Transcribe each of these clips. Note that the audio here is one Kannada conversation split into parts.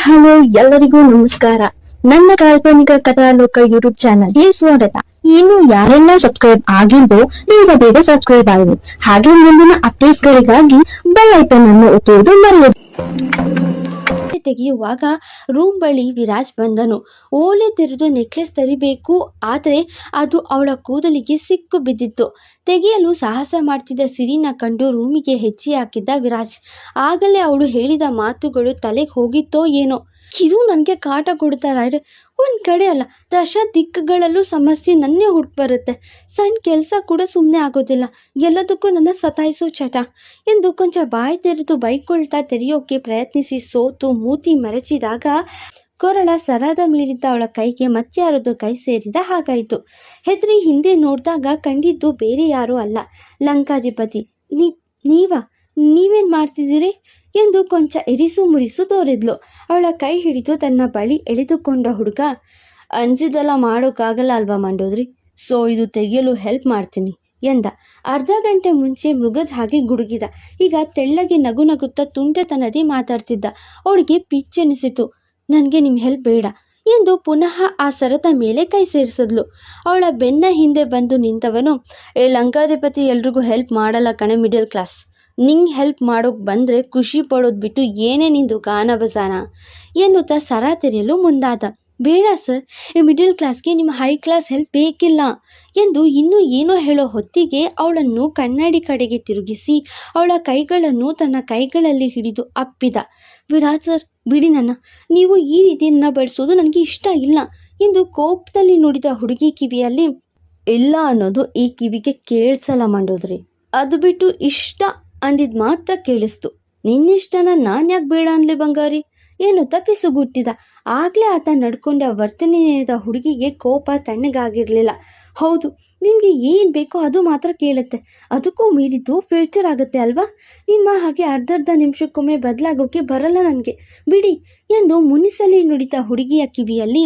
ಹಲೋ, ಎಲ್ಲರಿಗೂ ನಮಸ್ಕಾರ. ನನ್ನ ಕಾಲ್ಪನಿಕ ಕಥಾಲೋಕ ಯೂಟ್ಯೂಬ್ ಚಾನಲ್ಗೆ ಸ್ವಾಗತ. ಇನ್ನು ಯಾರೆಲ್ಲ ಸಬ್ಸ್ಕ್ರೈಬ್ ಆಗಿದ್ದೋ ಬೇಗ ಬೇಗ ಸಬ್ಸ್ಕ್ರೈಬ್ ಆಗಿದೆ ಹಾಗೆ ಮುಂದಿನ ಅಪ್ಡೇಟ್ಸ್ ಗಳಿಗಾಗಿ ಬೆಲ್ ಐಕನ್ ಅನ್ನು ಒತ್ತುವುದು ಮರೆಯದು. ತೆಗೆಯುವಾಗ ರೂಮ್ ಬಳಿ ವಿರಾಜ್ ಬಂದನು. ಓಲೆ ತೆರೆದು ನೆಕ್ಲೆಸ್ ತರಿಬೇಕು, ಆದರೆ ಅದು ಅವಳ ಕೂದಲಿಗೆ ಸಿಕ್ಕು ಬಿದ್ದಿತ್ತು. ತೆಗೆಯಲು ಸಾಹಸ ಮಾಡ್ತಿದ್ದ ಸಿರಿನ ಕಂಡು ರೂಮಿಗೆ ಹೆಚ್ಚಿ ಹಾಕಿದ್ದ ವಿರಾಜ್. ಆಗಲೇ ಅವಳು ಹೇಳಿದ ಮಾತುಗಳು ತಲೆಗೆ ಹೋಗಿತ್ತೋ ಏನೋ. ಇದು ನನಗೆ ಕಾಟ ಕೊಡ್ತಾರ? ಒಂದು ಕಡೆ ಅಲ್ಲ, ದಶ ದಿಕ್ಕುಗಳಲ್ಲೂ ಸಮಸ್ಯೆ ನನ್ನೇ ಹುಟ್ಟು ಬರುತ್ತೆ. ಸಣ್ಣ ಕೆಲಸ ಕೂಡ ಸುಮ್ಮನೆ ಆಗೋದಿಲ್ಲ. ಎಲ್ಲದಕ್ಕೂ ನನ್ನ ಸತಾಯಿಸೋ ಚಟ. ಎಂದು ಕೊಂಚ ಬಾಯಿ ತೆರೆದು ಬೈಕೊಳ್ತಾ ತೆರೆಯೋಕೆ ಪ್ರಯತ್ನಿಸಿ ಸೋತು ಮೂತಿ ಮರಚಿದಾಗ ಕೊರಳ ಸರದ ಮೀರಿದ್ದ ಅವಳ ಕೈಗೆ ಮತ್ಯಾರದು ಕೈ ಸೇರಿದ ಹಾಗಾಯಿತು. ಹೆದರಿ ಹಿಂದೆ ನೋಡಿದಾಗ ಕಂಡಿದ್ದು ಬೇರೆ ಯಾರೂ ಅಲ್ಲ. ಲಂಕಾಧಿಪತಿ, ನೀ, ನೀವಾ, ನೀವೇನು ಮಾಡ್ತಿದ್ದೀರಿ? ಎಂದು ಕೊಂಚ ಇರಿಸು ಮುರಿಸು ತೋರಿದ್ಲು. ಅವಳ ಕೈ ಹಿಡಿದು ತನ್ನ ಬಳಿ ಎಳೆದುಕೊಂಡ ಹುಡುಗ ಅನ್ಸಿದೆಲ್ಲ ಮಾಡೋಕ್ಕಾಗಲ್ಲ ಅಲ್ವಾ ಮಂಡೋದ್ರಿ? ಸೊ, ಇದು ತೆಗೆಯಲು ಹೆಲ್ಪ್ ಮಾಡ್ತೀನಿ ಎಂದ. ಅರ್ಧ ಗಂಟೆ ಮುಂಚೆ ಮೃಗದ ಹಾಗೆ ಗುಡುಗಿದ. ಈಗ ತೆಳ್ಳಗೆ ನಗು ನಗುತ್ತಾ ತುಂಟತನದಿ ಮಾತಾಡ್ತಿದ್ದ. ಅವಳಿಗೆ ಪಿಚ್ಚೆನಿಸಿತು ನನಗೆ ನಿಮ್ಮ ಹೆಲ್ಪ್ ಬೇಡ ಎಂದು ಪುನಃ ಆ ಸರದ ಮೇಲೆ ಕೈ ಸೇರಿಸಿದ್ಲು. ಅವಳ ಬೆನ್ನ ಹಿಂದೆ ಬಂದು ನಿಂತವನು, ಏ ಲಂಕಾಧಿಪತಿ ಎಲ್ರಿಗೂ ಹೆಲ್ಪ್ ಮಾಡಲ್ಲ ಕಣೆ ಮಿಡಲ್ ಕ್ಲಾಸ್. ನಿಂಗೆ ಹೆಲ್ಪ್ ಮಾಡೋಕೆ ಬಂದರೆ ಖುಷಿ ಪಡೋದು ಬಿಟ್ಟು ಏನೇ ನಿಂದು ಗಾನ ಬಸಾನ ಎನ್ನುತ್ತಾ ಸರ ತೆರೆಯಲು ಮುಂದಾದ. ಬೇಡ ಸರ್ ಈ ಮಿಡಲ್ ಕ್ಲಾಸ್ಗೆ ನಿಮ್ಮ ಹೈ ಕ್ಲಾಸ್ ಹೆಲ್ಪ್ ಬೇಕಿಲ್ಲ ಎಂದು ಇನ್ನೂ ಏನೋ ಹೇಳೋ ಹೊತ್ತಿಗೆ ಅವಳನ್ನು ಕನ್ನಡಿ ಕಡೆಗೆ ತಿರುಗಿಸಿ ಅವಳ ಕೈಗಳನ್ನು ತನ್ನ ಕೈಗಳಲ್ಲಿ ಹಿಡಿದು ಅಪ್ಪಿದ. ವಿರಾಜ್ ಸರ್ ಬಿಡಿ ನನ್ನ, ನೀವು ಈ ರೀತಿ ನನ್ನ ಬಳಸೋದು ನನಗೆ ಇಷ್ಟ ಇಲ್ಲ ಎಂದು ಕೋಪದಲ್ಲಿ ನುಡಿದ ಹುಡುಗಿ ಕಿವಿಯಲ್ಲಿ, ಇಲ್ಲ ಅನ್ನೋದು ಈ ಕಿವಿಗೆ ಕೇಳಿಸಲ್ಲ ಮಾಡೋದ್ರಿ. ಅದು ಬಿಟ್ಟು ಇಷ್ಟ ಅಂದಿದ್ ಮಾತ್ರ ಕೇಳಿಸ್ತು. ನಿನ್ನಿಷ್ಟನ ನಾನು ಯಾಕೆ ಬೇಡ ಅನ್ಲೆ ಬಂಗಾರಿ? ಏನು ತಪ್ಪಿಸುಗುಟ್ಟಿದ? ಆಗ್ಲೇ ಆತ ನಡ್ಕೊಂಡ ವರ್ತನೆ ನೆನೆದ ಹುಡುಗಿಗೆ ಕೋಪ ತಣ್ಣಗಾಗಿರ್ಲಿಲ್ಲ. ಹೌದು, ನಿಮಗೆ ಏನು ಬೇಕೋ ಅದು ಮಾತ್ರ ಕೇಳುತ್ತೆ. ಅದಕ್ಕೂ ಮೀರಿದ್ದು ಫಿಲ್ಟರ್ ಆಗುತ್ತೆ ಅಲ್ವಾ? ನಿಮ್ಮ ಹಾಗೆ ಅರ್ಧರ್ಧ ನಿಮಿಷಕ್ಕೊಮ್ಮೆ ಬದಲಾಗೋಕೆ ಬರಲ್ಲ ನನಗೆ. ಬಿಡಿ, ಎಂದು ಮುನಿಸಲಿ ನುಡಿತ ಹುಡುಗಿಯ ಕಿವಿಯಲ್ಲಿ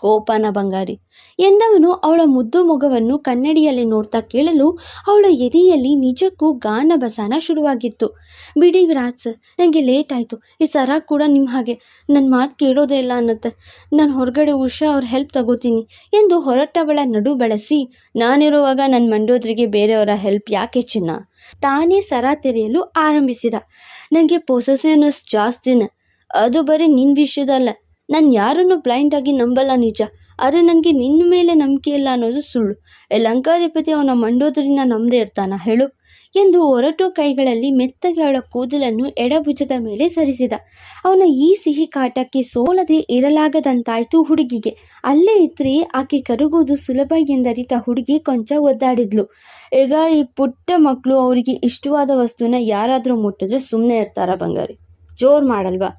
ಕೋಪನ ಬಂಗಾರಿ. ಎಂದವನು ಅವಳ ಮುದ್ದು ಮೊಗವನ್ನು ಕನ್ನಡಿಯಲ್ಲಿ ನೋಡ್ತಾ ಕೇಳಲು ಅವಳ ಎದೆಯಲ್ಲಿ ನಿಜಕ್ಕೂ ಗಾನ ಬಸಾನ ಶುರುವಾಗಿತ್ತು. ಬಿಡಿ ವಿರಾಜ್ ಸರ್ ನನಗೆ ಲೇಟ್ ಆಯಿತು. ಈ ಸರ ಕೂಡ ನಿಮ್ಮ ಹಾಗೆ. ನನ್ನ ಮಾತು ಕೇಳೋದೇ ಇಲ್ಲ ಅನ್ನತ್ತೆ. ನಾನು ಹೊರಗಡೆ ಉಷಾ ಅವ್ರ ಹೆಲ್ಪ್ ತಗೋತೀನಿ ಎಂದು ಹೊರಟವಳ ನಡು ಬಳಸಿ, ನಾನಿರುವಾಗ ನನ್ನ ಮಂಡೋದ್ರಿಗೆ ಬೇರೆಯವರ ಹೆಲ್ಪ್ ಯಾಕೆ ಚಿನ್ನ? ತಾನೇ ಸರ ತೆರೆಯಲು ಆರಂಭಿಸಿದ. ನನಗೆ ಪೊಸೆಸಿವ್ನೆಸ್ ಜಾಸ್ತಿನ. ಅದು ಬರೀ ನಿನ್ನ ವಿಷಯದಲ್ಲ. ನಾನು ಯಾರನ್ನು ಬ್ಲೈಂಡ್ ಆಗಿ ನಂಬಲ್ಲ ನಿಜ, ಆದರೆ ನನಗೆ ನಿನ್ನ ಮೇಲೆ ನಂಬಿಕೆ ಇಲ್ಲ ಅನ್ನೋದು ಸುಳ್ಳು. ಲಂಕಾಧಿಪತಿ ಅವನ ಮಂಡೋದರಿಂದ ನಂಬದೇ ಇರ್ತಾನ, ಹೇಳು? ಎಂದು ಹೊರಟು ಕೈಗಳಲ್ಲಿ ಮೆತ್ತಗೆ ಅವಳ ಕೂದಲನ್ನು ಎಡಭುಜದ ಮೇಲೆ ಸರಿಸಿದ. ಅವನ ಈ ಸಿಹಿ ಕಾಟಕ್ಕೆ ಸೋಲದೆ ಇರಲಾಗದಂತಾಯ್ತು ಹುಡುಗಿಗೆ. ಅಲ್ಲೇ ಇದ್ರೆ ಆಕೆ ಕರಗುವುದು ಸುಲಭ ಎಂದರಿತ ಹುಡುಗಿ ಕೊಂಚ ಒದ್ದಾಡಿದ್ಲು. ಈಗ ಈ ಪುಟ್ಟ ಮಕ್ಕಳು ಅವರಿಗೆ ಇಷ್ಟವಾದ ವಸ್ತುನ ಯಾರಾದರೂ ಮುಟ್ಟಿದ್ರೆ ಸುಮ್ಮನೆ ಇರ್ತಾರ ಬಂಗಾರಿ? ಜೋರು ಮಾಡಲ್ವಾ?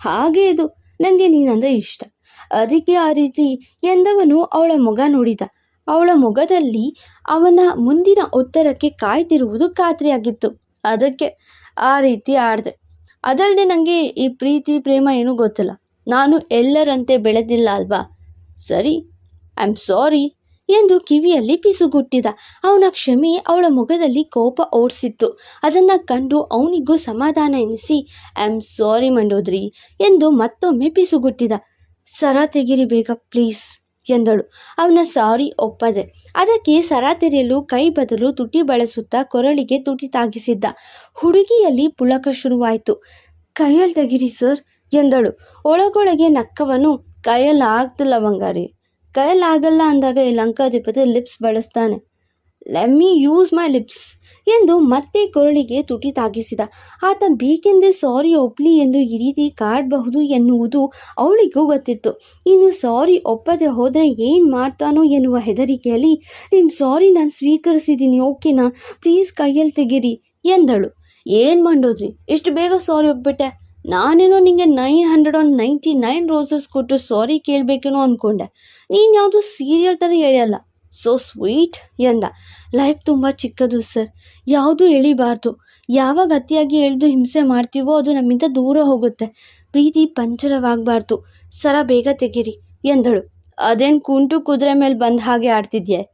ಹಾಗೆ ಇದು. ನನಗೆ ನೀನಂದ್ರೆ ಇಷ್ಟ. ಅದಕ್ಕೆ ಆ ರೀತಿ ಎಂದವನು ಅವಳ ಮೊಗ ನೋಡಿದ. ಅವಳ ಮೊಗದಲ್ಲಿ ಅವನ ಮುಂದಿನ ಉತ್ತರಕ್ಕೆ ಕಾಯ್ತಿರುವುದು ಖಾತ್ರಿಯಾಗಿತ್ತು. ಅದಕ್ಕೆ ಆ ರೀತಿ ಆಡಿದೆ. ಅದಲ್ಲದೆ ನನಗೆ ಈ ಪ್ರೀತಿ, ಪ್ರೇಮ ಏನೂ ಗೊತ್ತಿಲ್ಲ. ನಾನು ಎಲ್ಲರಂತೆ ಬೆಳೆದಿಲ್ಲ ಅಲ್ವಾ? ಸರಿ ಐ ಆಮ್ ಸಾರಿ ಎಂದು ಕಿವಿಯಲ್ಲಿ ಪಿಸುಗುಟ್ಟಿದ. ಅವನ ಕ್ಷಮೆ ಅವಳ ಮುಖದಲ್ಲಿ ಕೋಪ ಓಡಿಸಿತ್ತು. ಅದನ್ನು ಕಂಡು ಅವನಿಗೂ ಸಮಾಧಾನ ಎನಿಸಿ ಐ ಆಮ್ ಸಾರಿ ಮಂಡೋದ್ರಿ, ಎಂದು ಮತ್ತೊಮ್ಮೆ ಪಿಸುಗುಟ್ಟಿದ. ಸರ ತೆಗಿರಿ ಬೇಗ ಪ್ಲೀಸ್ ಎಂದಳು. ಅವನ ಸಾರಿ ಒಪ್ಪದೆ. ಅದಕ್ಕೆ ಸರ ತೆರೆಯಲು ಕೈ ಬದಲು ತುಟಿ ಬಳಸುತ್ತಾ ಕೊರಳಿಗೆ ತುಟಿ ತಾಗಿಸಿದ್ದ. ಹುಡುಗಿಯಲ್ಲಿ ಪುಳಕ ಶುರುವಾಯಿತು. ಕೈಯಲ್ಲಿ ತೆಗಿರಿ ಸರ್ ಎಂದಳು. ಒಳಗೊಳಗೆ ನಕ್ಕವನು ಕೈಯಲ್ಲಿ ಆಗ್ತಿಲ್ಲ ಬಂಗಾರಿ. ಕೈಯಲ್ಲಿ ಆಗಲ್ಲ ಅಂದಾಗ ಈ ಲಂಕಾಧಿಪತಿ lips ಬಳಸ್ತಾನೆ. Let me use my lips ಎಂದು ಮತ್ತೆ ಕೊರಳಿಗೆ ತುಟಿ ತಾಗಿಸಿದ. ಆತ ಬೇಕೆಂದೇ ಸಾರಿ ಒಪ್ಲಿ ಎಂದು ಈ ರೀತಿ ಕಾಡಬಹುದು ಎನ್ನುವುದು ಅವಳಿಗೂ ಗೊತ್ತಿತ್ತು. ಇನ್ನು ಸಾರಿ ಒಪ್ಪದೆ ಹೋದರೆ ಏನು ಮಾಡ್ತಾನೋ ಎನ್ನುವ ಹೆದರಿಕೆಯಲ್ಲಿ ನಿಮ್ಮ ಸಾರಿ ನಾನು ಸ್ವೀಕರಿಸಿದ್ದೀನಿ, ಓಕೆನಾ? ಪ್ಲೀಸ್ ಕೈಯಲ್ಲಿ ತೆಗೀರಿ ಎಂದಳು. ಏನು ಮಾಡೋದ್ರಿ? ಇಷ್ಟು ಬೇಗ ಸಾರಿ ಒಪ್ಬಿಟ್ಟೆ? ನಾನೇನೋ ನಿಮಗೆ nine hundred and ninety nine roses ಕೊಟ್ಟು ಸಾರಿ ಕೇಳಬೇಕೇನೋ ಅಂದ್ಕೊಂಡೆ ನೀನು ಯಾವುದು ಸೀರಿಯಲ್ ಥರ ಹೇಳಲ್ಲ ಸೊ ಸ್ವೀಟ್ ಎಂದ. ಲೈಫ್ ತುಂಬ ಚಿಕ್ಕದು ಸರ್ ಯಾವುದೂ ಎಳಿಬಾರ್ದು. ಯಾವಾಗ ಅತಿಯಾಗಿ ಎಳೆದು ಹಿಂಸೆ ಮಾಡ್ತೀವೋ ಅದು ನಮ್ಮಿಂದ ದೂರ ಹೋಗುತ್ತೆ. ಪ್ರೀತಿ ಪಂಚರವಾಗಬಾರ್ದು. ಸರ ಬೇಗ ತೆಗೀರಿ ಎಂದಳು. ಅದೇನು ಕುಂಟು ಕುದುರೆ ಮೇಲೆ ಬಂದ ಹಾಗೆ ಆಡ್ತಿದ್ಯೆ?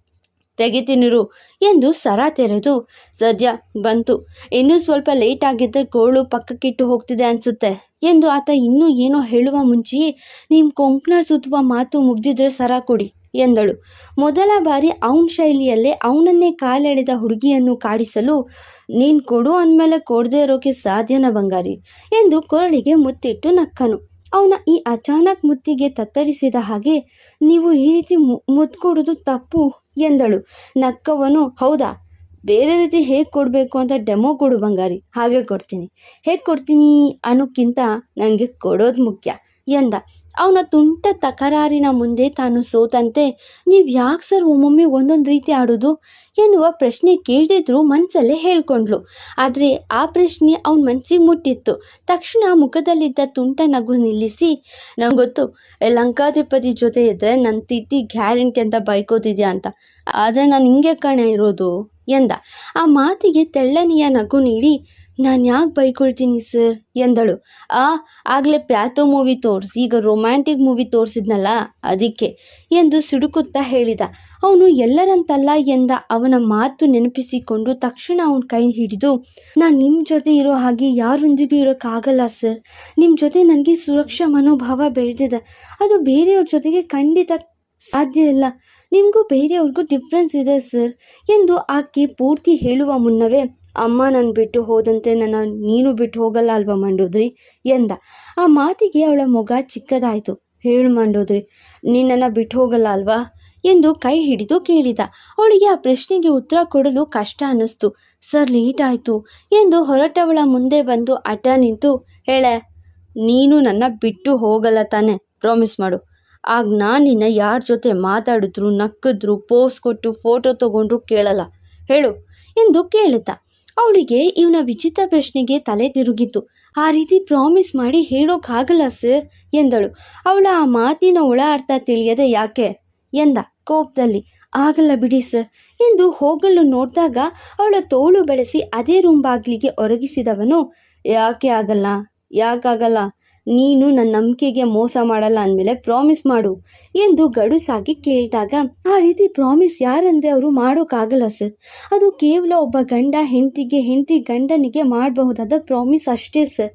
ತೆಗಿತೀನಿರು ಎಂದು ಸರ ತೆರೆದು, ಸದ್ಯ ಬಂತು. ಇನ್ನೂ ಸ್ವಲ್ಪ ಲೇಟ್ ಆಗಿದ್ದರೆ ಗೋಳು ಪಕ್ಕಕ್ಕಿಟ್ಟು ಹೋಗ್ತಿದೆ ಅನಿಸುತ್ತೆ ಎಂದು ಆತ ಇನ್ನೂ ಏನೋ ಹೇಳುವ ಮುಂಚೆಯೇ ನಿಮ್ಮ ಕೊಂಕಣ ಸುತ್ತುವ ಮಾತು ಮುಗ್ದಿದ್ರೆ ಸರ ಕೊಡಿ ಎಂದಳು. ಮೊದಲ ಬಾರಿ ಅವನ ಶೈಲಿಯಲ್ಲೇ ಅವನನ್ನೇ ಕಾಲೆಳೆದ ಹುಡುಗಿಯನ್ನು ಕಾಡಿಸಲು, ನೀನು ಕೊಡು ಅಂದಮೇಲೆ ಕೊಡದೇ ಇರೋಕೆ ಸಾಧ್ಯನ ಬಂಗಾರಿ ಎಂದು ಕೊರಳಿಗೆ ಮುತ್ತಿಟ್ಟು ನಕ್ಕನು. ಅವನ ಈ ಅಚಾನಕ್ ಮುತ್ತಿಗೆ ತತ್ತರಿಸಿದ ಹಾಗೆ, ನೀವು ಈ ರೀತಿ ಮು- ಮುತ್ತು ಕೊಡೋದು ತಪ್ಪು. ಎಂದಳು. ನಕ್ಕವನು, ಹೌದಾ? ಬೇರೆ ರೀತಿ ಹೇಗೆ ಕೊಡಬೇಕು ಅಂತ ಡೆಮೋ ಕೊಡು ಬಂಗಾರಿ, ಹಾಗೆ ಕೊಡ್ತೀನಿ. ಹೇಗೆ ಕೊಡ್ತೀನಿ ಅನ್ನೋಕ್ಕಿಂತ ನನಗೆ ಕೊಡೋದು ಮುಖ್ಯ. ಎಂದ, ಅವನ ತುಂಟ ತಕರಾರಿನ ಮುಂದೆ ತಾನು ಸೋತಂತೆ, ನೀವು ಯಾಕೆ ಸರ್ ಒಮ್ಮೊಮ್ಮೆ ಒಂದೊಂದು ರೀತಿ ಆಡೋದು? ಎನ್ನುವ ಪ್ರಶ್ನೆ ಕೇಳದಿದ್ರು ಮನಸ್ಸಲ್ಲೇ ಹೇಳ್ಕೊಂಡ್ಲು. ಆದರೆ ಆ ಪ್ರಶ್ನೆ ಅವನ ಮನಸ್ಸಿಗೆ ಮುಟ್ಟಿತ್ತು. ತಕ್ಷಣ ಮುಖದಲ್ಲಿದ್ದ ತುಂಟ ನಗು ನಿಲ್ಲಿಸಿ, ನಂಗೊತ್ತು, ಲಂಕಾಧಿಪತಿ ಜೊತೆ ಇದ್ದರೆ ನನ್ನ ತಿಥಿ ಗ್ಯಾರಂಟಿ ಅಂತ ಬೈಕೋತಿದ್ಯಾ ಅಂತ. ಆದರೆ ನಾನು ಹಿಂಗೆ ಕಣೆ ಇರೋದು, ಎಂದ. ಆ ಮಾತಿಗೆ ತೆಳ್ಳನೆಯ ನಗು ನೀಡಿ ನಾನು ಯಾಕೆ ಬೈಕೊಳ್ತೀನಿ ಸರ್? ಎಂದಳು. ಆ, ಆಗಲೇ ಪ್ಯಾಥೋ ಮೂವಿ ತೋರಿಸಿ, ಈಗ ರೊಮ್ಯಾಂಟಿಕ್ ಮೂವಿ ತೋರಿಸಿದ್ನಲ್ಲ, ಅದಕ್ಕೆ ಎಂದು ಸಿಡುಕುತ್ತಾ ಹೇಳಿದ. ಅವನು ಎಲ್ಲರಂತಲ್ಲ ಎಂದ ಅವನ ಮಾತು ನೆನಪಿಸಿಕೊಂಡು ತಕ್ಷಣ ಅವನ ಕೈ ಹಿಡಿದು, ನಾನು ನಿಮ್ಮ ಜೊತೆ ಇರೋ ಹಾಗೆ ಯಾರೊಂದಿಗೂ ಇರೋಕ್ಕಾಗಲ್ಲ ಸರ್. ನಿಮ್ಮ ಜೊತೆ ನನಗೆ ಸುರಕ್ಷಾ ಮನೋಭಾವ ಬೆಳೆದಿದೆ. ಅದು ಬೇರೆಯವ್ರ ಜೊತೆಗೆ ಖಂಡಿತ ಸಾಧ್ಯ ಇಲ್ಲ. ನಿಮಗೂ ಬೇರೆಯವ್ರಿಗೂ ಡಿಫ್ರೆನ್ಸ್ ಇದೆ ಸರ್, ಎಂದು ಆಕೆ ಪೂರ್ತಿ ಹೇಳುವ ಮುನ್ನವೇ ಅಮ್ಮ ನನ್ನ ಬಿಟ್ಟು ಹೋದಂತೆ ನನ್ನ ನೀನು ಬಿಟ್ಟು ಹೋಗಲ್ಲ ಅಲ್ವಾ ಮಂಡೋದ್ರಿ? ಎಂದ. ಆ ಮಾತಿಗೆ ಅವಳ ಮೊಗ ಚಿಕ್ಕದಾಯಿತು. ಹೇಳು ಮಂಡೋದ್ರಿ, ನಿನ್ನನ್ನು ಬಿಟ್ಟು ಹೋಗಲ್ಲ ಅಲ್ವಾ? ಎಂದು ಕೈ ಹಿಡಿದು ಕೇಳಿದ. ಅವಳಿಗೆ ಆ ಪ್ರಶ್ನೆಗೆ ಉತ್ತರ ಕೊಡಲು ಕಷ್ಟ ಅನ್ನಿಸ್ತು. ಸರ್ ಲೇಟ್ ಆಯಿತು ಎಂದು ಹೊರಟವಳ ಮುಂದೆ ಬಂದು ಅಡ್ಡ ನಿಂತು, ಹೇಳೆ, ನೀನು ನನ್ನ ಬಿಟ್ಟು ಹೋಗಲ್ಲ ತಾನೆ ಪ್ರಾಮಿಸ್ ಮಾಡು. ಆಗ ನಾನು ನಿನ್ನ ಯಾರ ಜೊತೆ ಮಾತಾಡಿದ್ರು, ನಕ್ಕಿದ್ರು ಪೋಸ್ ಕೊಟ್ಟು ಫೋಟೋ ತಗೊಂಡ್ರು ಕೇಳಲ್ಲ. ಹೇಳು, ಎಂದು ಕೇಳಿದ ಅವಳಿಗೆ ಇವನ ವಿಚಿತ್ರ ಪ್ರಶ್ನೆಗೆ ತಲೆ ತಿರುಗಿತು ಆ ರೀತಿ ಪ್ರಾಮಿಸ್ ಮಾಡಿ ಹೇಳೋಕ್ಕಾಗಲ್ಲ ಸರ್, ಎಂದಳು. ಅವಳ ಆ ಮಾತಿನ ಒಳ ಅರ್ಥ ತಿಳಿಯದೆ ಯಾಕೆ? ಎಂದ ಕೋಪದಲ್ಲಿ. ಆಗಲ್ಲ ಬಿಡಿ, ಸರ್, ಎಂದು ಹೋಗಲು ನೋಡಿದಾಗ ಅವಳ ತೋಳು ಬೆಳೆಸಿ ಅದೇ ರೂಮ್ ಬಾಗಿಲಿಗೆ ಒರಗಿಸಿದವನು, ಯಾಕೆ ಆಗಲ್ಲ? ಯಾಕಾಗಲ್ಲ? ನೀನು ನನ್ನ ನಂಬಿಕೆಗೆ ಮೋಸ ಮಾಡಲ್ಲ ಅಂದಮೇಲೆ ಪ್ರಾಮಿಸ್ ಮಾಡು ಎಂದು ಗಡುಸಾಗಿ ಕೇಳಿದಾಗ, ಆ ರೀತಿ ಪ್ರಾಮಿಸ್ ಯಾರಂದರೆ ಅವರು ಮಾಡೋಕ್ಕಾಗಲ್ಲ ಸರ್. ಅದು ಕೇವಲ ಒಬ್ಬ ಗಂಡ ಹೆಂಡತಿಗೆ, ಹೆಂಡತಿ ಗಂಡನಿಗೆ ಮಾಡಬಹುದಾದ ಪ್ರಾಮಿಸ್ ಅಷ್ಟೇ ಸರ್.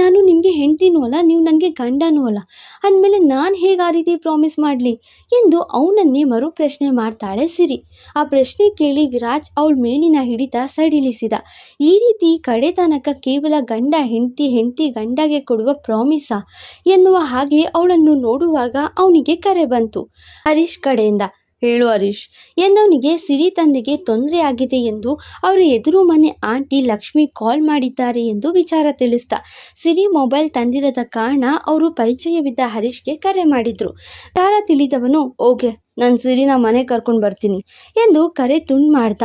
ನಾನು ನಿಮಗೆ ಹೆಂಡತಿನೂ ಅಲ್ಲ, ನೀವು ನನಗೆ ಗಂಡನೂ ಅಲ್ಲ. ಅಂದಮೇಲೆ ನಾನು ಹೇಗೆ ಆ ರೀತಿ ಪ್ರಾಮಿಸ್ ಮಾಡಲಿ? ಎಂದು ಅವನನ್ನೇ ಮರು ಪ್ರಶ್ನೆ ಮಾಡ್ತಾಳೆ ಸಿರಿ. ಆ ಪ್ರಶ್ನೆ ಕೇಳಿ ವಿರಾಜ್ ಅವಳ ಮೇಲಿನ ಹಿಡಿತ ಸಡಿಲಿಸಿದ. ಈ ರೀತಿ ಕಡೆ ತನಕ ಕೇವಲ ಗಂಡ ಹೆಂಡತಿ ಹೆಂಡತಿ ಗಂಡಗೆ ಕೊಡುವ ಪ್ರಾಮಿಸಾ ಎನ್ನುವ ಹಾಗೆ ಅವಳನ್ನು ನೋಡುವಾಗ ಅವನಿಗೆ ಕರೆ ಬಂತು. ಹರೀಶ್ ಕಡೆಯಿಂದ ಹೇಳು ಹರೀಶ್. ಎಂದವನಿಗೆ ಸಿರಿ ತಂದೆಗೆ ತೊಂದರೆ ಆಗಿದೆ ಎಂದು ಅವರ ಎದುರು ಮನೆ ಆಂಟಿ ಲಕ್ಷ್ಮಿ ಕಾಲ್ ಮಾಡಿದ್ದಾರೆ ಎಂದು ವಿಚಾರ ತಿಳಿಸ್ದ ಸಿರಿ ಮೊಬೈಲ್ ತಂದಿರದ ಕಾರಣ ಅವರು ಪರಿಚಯವಿದ್ದ ಹರೀಶ್ಗೆ ಕರೆ ಮಾಡಿದ್ರು. ತಾರ ತಿಳಿದವನು, ಓಕೆ, ನಾನು ಸಿರಿನ ಮನೆ ಕರ್ಕೊಂಡು ಬರ್ತೀನಿ ಎಂದು ಕರೆ ತುಂಡು ಮಾಡ್ದ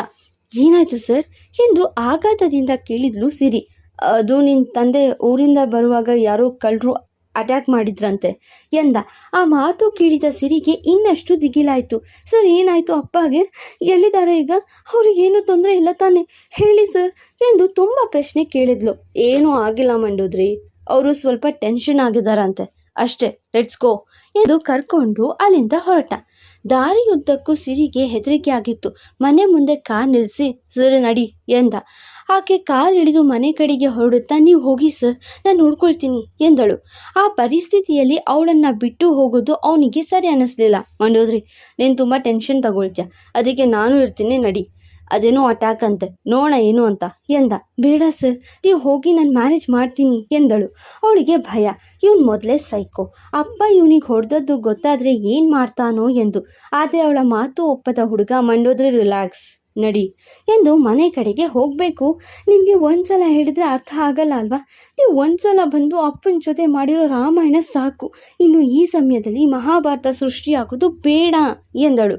ಏನಾಯ್ತು ಸರ್? ಎಂದು ಆಘಾತದಿಂದ ಕೇಳಿದ್ಲು ಸಿರಿ. ಅದು ನಿನ್ನ ತಂದೆ ಊರಿಂದ ಬರುವಾಗ ಯಾರೋ ಕಳ್ಳರು ಅಟ್ಯಾಕ್ ಮಾಡಿದ್ರಂತೆ. ಎಂದ, ಆ ಮಾತು ಕೇಳಿದ ಸಿರಿಗೆ ಇನ್ನಷ್ಟು ದಿಗಿಲಾಯಿತು. ಸರ್, ಏನಾಯಿತು ಅಪ್ಪಗೆ? ಎಲ್ಲಿದ್ದಾರೆ ಈಗ? ಅವ್ರಿಗೇನು ತೊಂದರೆ ಇಲ್ಲ ತಾನೆ. ಹೇಳಿ ಸರ್ ಎಂದು ತುಂಬ ಪ್ರಶ್ನೆ ಕೇಳಿದ್ಲು. ಏನೂ ಆಗಿಲ್ಲ ಮಂಡೋದ್ರಿ. ಅವರು ಸ್ವಲ್ಪ ಟೆನ್ಷನ್ ಆಗಿದ್ದಾರಂತೆ. ಅಷ್ಟೇ, ಲೆಟ್ಸ್ ಗೋ ಎಂದು ಕರ್ಕೊಂಡು ಅಲ್ಲಿಂದ ಹೊರಟ. ದಾರಿಯುದ್ದಕ್ಕೂ ಸಿರಿಗೆ ಹೆದರಿಕೆ ಆಗಿತ್ತು ಮನೆ ಮುಂದೆ ಕಾರ್ ನಿಲ್ಲಿಸಿ ಸರಿ, ನಡಿ ಎಂದ. ಆಕೆ ಕಾರ್ ಹಿಡಿದು ಮನೆ ಕಡೆಗೆ ಹೊರಡುತ್ತಾ, ನೀವು ಹೋಗಿ ಸರ್, ನಾನು ನೋಡ್ಕೊಳ್ತೀನಿ, ಎಂದಳು. ಆ ಪರಿಸ್ಥಿತಿಯಲ್ಲಿ ಅವಳನ್ನು ಬಿಟ್ಟು ಹೋಗೋದು ಅವನಿಗೆ ಸರಿ ಅನ್ನಿಸ್ಲಿಲ್ಲ ಮಂಡೋದ್ರಿ ನೀನು ತುಂಬ ಟೆನ್ಷನ್ ತಗೊಳ್ತೀಯ, ಅದಕ್ಕೆ ನಾನು ಇರ್ತೀನಿ, ನಡಿ, ಅದೇನೋ ಅಟ್ಯಾಕ್ ಅಂತೆ, ನೋಡೋಣ ಏನು ಅಂತ, ಎಂದ. ಬೇಡ ಸರ್, ನೀವು ಹೋಗಿ ನಾನು ಮ್ಯಾನೇಜ್ ಮಾಡ್ತೀನಿ, ಎಂದಳು. ಅವಳಿಗೆ ಭಯ, ಇವನು ಮೊದಲೇ ಸೈಕೋ, ಅಪ್ಪ ಇವನಿಗೆ ಹೊಡೆದದ್ದು ಗೊತ್ತಾದರೆ ಏನು ಮಾಡ್ತಾನೋ, ಎಂದು. ಆದರೆ ಅವಳ ಮಾತು ಒಪ್ಪದ ಹುಡುಗ ಮಂಡೋದ್ರೆ ರಿಲ್ಯಾಕ್ಸ್. ನಡಿ ಎಂದು ಮನೆ ಕಡೆಗೆ ಹೋಗಬೇಕು. ನಿಮಗೆ ಒಂದ್ಸಲ ಹೇಳಿದ್ರೆ ಅರ್ಥ ಆಗಲ್ಲ ಅಲ್ವಾ? ನೀವು ಒಂದ್ಸಲ ಬಂದು ಅಪ್ಪನ ಜೊತೆ ಮಾಡಿರೋ ರಾಮಾಯಣ ಸಾಕು. ಇನ್ನು ಈ ಸಮಯದಲ್ಲಿ ಮಹಾಭಾರತ ಸೃಷ್ಟಿಯಾಗೋದು ಬೇಡ ಎಂದಳು.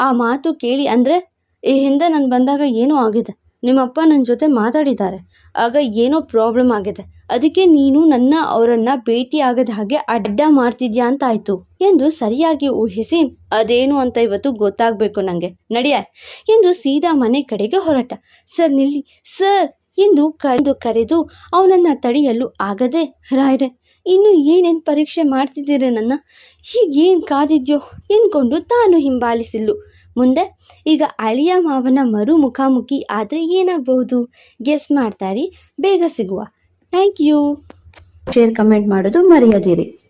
ಆ ಮಾತು ಕೇಳಿ ಅಂದರೆ ಈ ಹಿಂದೆ ನಾನು ಬಂದಾಗ ಏನೂ ಆಗಿದೆ? ನಿಮ್ಮಪ್ಪ ನನ್ನ ಜೊತೆ ಮಾತಾಡಿದ್ದಾರೆ. ಆಗ ಏನೋ ಪ್ರಾಬ್ಲಮ್ ಆಗಿದೆ. ಅದಕ್ಕೆ ನೀನು ನನ್ನ ಅವರನ್ನು ಭೇಟಿ ಆಗದ ಹಾಗೆ ಅಡ್ಡ ಮಾಡ್ತಿದ್ಯಾ ಅಂತ ಆಯಿತು ಎಂದು ಸರಿಯಾಗಿ ಊಹಿಸಿ, ಅದೇನು ಅಂತ ಇವತ್ತು ಗೊತ್ತಾಗಬೇಕು ನನಗೆ ನಡೆಯ ಎಂದು ಸೀದಾ ಮನೆ ಕಡೆಗೆ ಹೊರಟ. ಸರ್, ನಿಲ್ಲಿ, ಸರ್ ಎಂದು ಕರೆದು ಕರೆದು ಅವನನ್ನು ತಡೆಯಲು ಆಗದೆ, ರಾಯ್ರೆ, ಇನ್ನು ಏನೇನು ಪರೀಕ್ಷೆ ಮಾಡ್ತಿದ್ದೀರ ನನ್ನ? ಹೀಗೇನು ಕಾದಿದ್ಯೋ? ಎಂದ್ಕೊಂಡು ತಾನು ಹಿಂಬಾಲಿಸಿಲ್ಲು ಮುಂದೆ, ಈಗ ಅಳಿಯ ಮಾವನ ಮರು ಮುಖಾಮುಖಿ ಆದರೆ ಏನಾಗಬಹುದು? ಗೆಸ್ ಮಾಡ್ತಾರಿ ಬೇಗ ಸಿಗುವ. ಥ್ಯಾಂಕ್ ಯು ಶೇರ್ ಕಮೆಂಟ್ ಮಾಡೋದು ಮರೆಯದಿರಿ.